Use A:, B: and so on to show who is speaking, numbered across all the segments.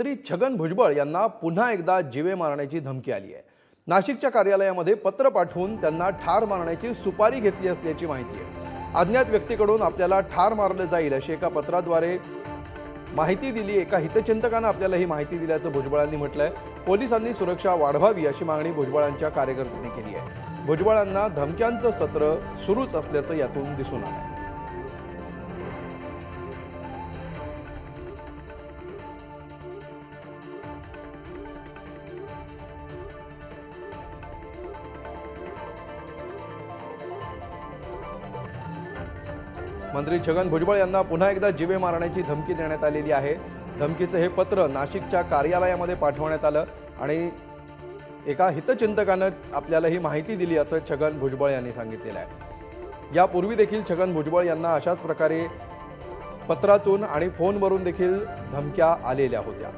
A: मंत्री छगन भुजबळ यांना पुन्हा एकदा जिवे मारण्याची धमकी आली आहे. नाशिकच्या कार्यालयामध्ये पत्र पाठवून त्यांना ठार मारण्याची सुपारी घेतली असल्याची माहिती आहे. अज्ञात व्यक्तीकडून आपल्याला ठार मारलं जाईल अशी एका पत्राद्वारे माहिती दिली एका हितचिंतकानं आपल्याला ही माहिती दिल्याचं भुजबळांनी म्हटलंय. पोलिसांनी सुरक्षा वाढवावी अशी मागणी भुजबळांच्या कार्यकर्त्यांनी केली आहे. भुजबळांना धमक्यांचं सत्र सुरूच असल्याचं यातून दिसून आलं मंत्री छगन भुजबळ यांना पुन्हा एकदा जिवे मारण्याची धमकी देण्यात आलेली आहे. धमकीचं हे पत्र नाशिकच्या कार्यालयामध्ये पाठवण्यात आलं आणि एका हितचिंतकानं आपल्याला ही माहिती दिली असं छगन भुजबळ यांनी सांगितलेलं आहे. यापूर्वी देखील छगन भुजबळ यांना अशाच प्रकारे पत्रातून आणि फोनवरून देखील धमक्या आलेल्या होत्या.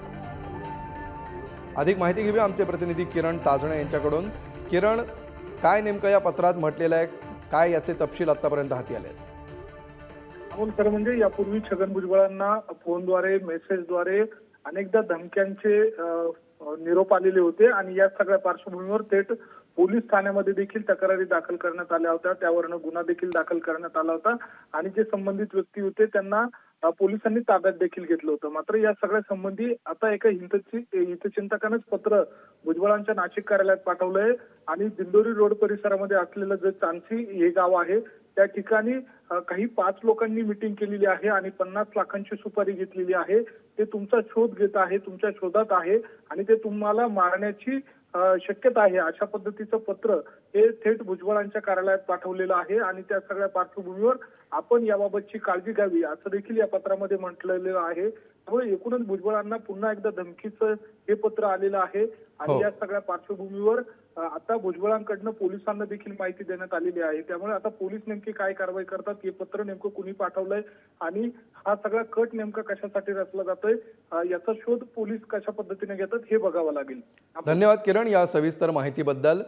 A: अधिक माहिती घेऊया आमचे प्रतिनिधी किरण ताजणे यांच्याकडून. किरण काय नेमकं या पत्रात म्हटलेलं आहे? काय याचे तपशील आतापर्यंत हाती आले आहेत
B: आपण खरं म्हणजे यापूर्वी छगन भुजबळांना फोनद्वारे मेसेजद्वारे अनेकदा धमक्यांचे निरोप आलेले होते आणि या सगळ्या पार्श्वभूमीवर थेट पोलीस ठाण्यामध्ये देखील तक्रारी दाखल करण्यात आल्या होत्या. त्यावरनं गुन्हा देखील दाखल करण्यात आला होता. आणि जे संबंधित व्यक्ती होते त्यांना पोलिसांनी ताब्यात देखील घेतलं होतं. मात्र या सगळ्या संबंधी आता एका हितची हितचिंतकानंच पत्र भुजबळांच्या नाशिक कार्यालयात पाठवलंय आणि दिंडोरी रोड परिसरामध्ये असलेलं जे चांसी हे गाव आहे त्या ठिकाणी काही पाच लोकांनी मिटिंग केलेली आहे आणि पन्नास लाखांची सुपारी घेतलेली आहे. ते तुमचा शोध घेत आहे तुमच्या शोधात आहे आणि ते तुम्हाला मारण्याची शक्यता आहे. अशा पद्धतीचं पत्र हे थेट भुजबळांच्या कार्यालयात पाठवलेलं आहे आणि त्या सगळ्या पार्श्वभूमीवर आपण याबाबतची काळजी घ्यावी असं देखील या पत्रामध्ये म्हटलेलं आहे. त्यामुळे एकूणच भुजबळांना पुन्हा एकदा धमकीचं हे पत्र आलेलं आहे. आणि
A: हो.
B: या सगळ्या पार्श्वभूमीवर आता भुजबळांकडनं पोलिसांना देखील माहिती देण्यात आलेली आहे. त्यामुळे आता पोलीस नेमकी काय कारवाई करतात हे पत्र नेमकं कुणी पाठवलंय? आणि हा सगळा कट नेमका कशासाठी रचला जातोय? याचा शोध पोलीस कशा पद्धतीने घेतात हे बघावं लागेल.
A: धन्यवाद किरण या सविस्तर माहितीबद्दल.